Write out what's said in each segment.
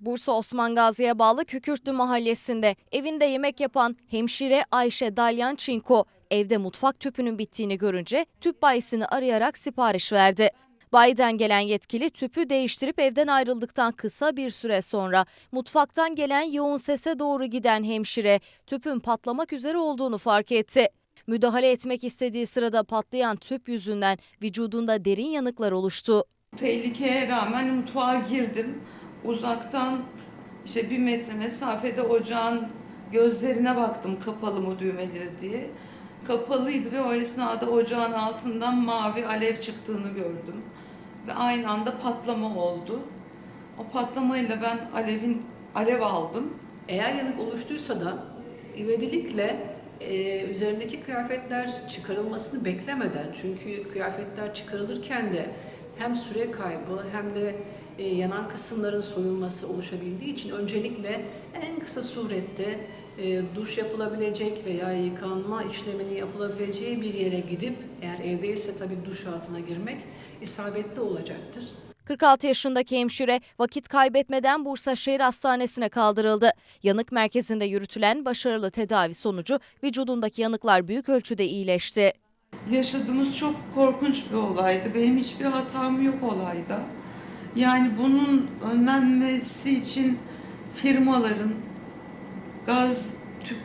Bursa Osman Gazi'ye bağlı Kükürtlü mahallesinde evinde yemek yapan hemşire Ayşe Dalyan Çinko evde mutfak tüpünün bittiğini görünce tüp bayisini arayarak sipariş verdi. Bayiden gelen yetkili tüpü değiştirip evden ayrıldıktan kısa bir süre sonra mutfaktan gelen yoğun sese doğru giden hemşire tüpün patlamak üzere olduğunu fark etti. Müdahale etmek istediği sırada patlayan tüp yüzünden vücudunda derin yanıklar oluştu. Tehlikeye rağmen mutfağa girdim. Uzaktan işte bir metre mesafede ocağın gözlerine baktım kapalı mı düğmeleri diye. Kapalıydı ve o esnada ocağın altından mavi alev çıktığını gördüm. Ve aynı anda patlama oldu. O patlamayla ben alevin alev aldım. Eğer yanık oluştuysa da ivedilikle e, üzerindeki kıyafetler çıkarılmasını beklemeden çünkü kıyafetler çıkarılırken de hem süre kaybı hem de e, yanan kısımların soyulması oluşabildiği için öncelikle en kısa surette e, duş yapılabilecek veya yıkanma işleminin yapılabileceği bir yere gidip eğer evdeyse tabii duş altına girmek isabetli olacaktır. 46 yaşındaki hemşire vakit kaybetmeden Bursa Şehir Hastanesi'ne kaldırıldı. Yanık merkezinde yürütülen başarılı tedavi sonucu vücudundaki yanıklar büyük ölçüde iyileşti. Yaşadığımız çok korkunç bir olaydı. Benim hiçbir hatam yok olayda. Yani bunun önlenmesi için firmaların gaz tüp,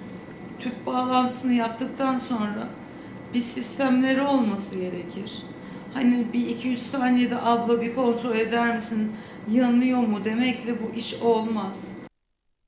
tüp bağlantısını yaptıktan sonra bir sistemleri olması gerekir. Hani bir 200 saniyede abla bir kontrol eder misin yanıyor mu demekle bu iş olmaz.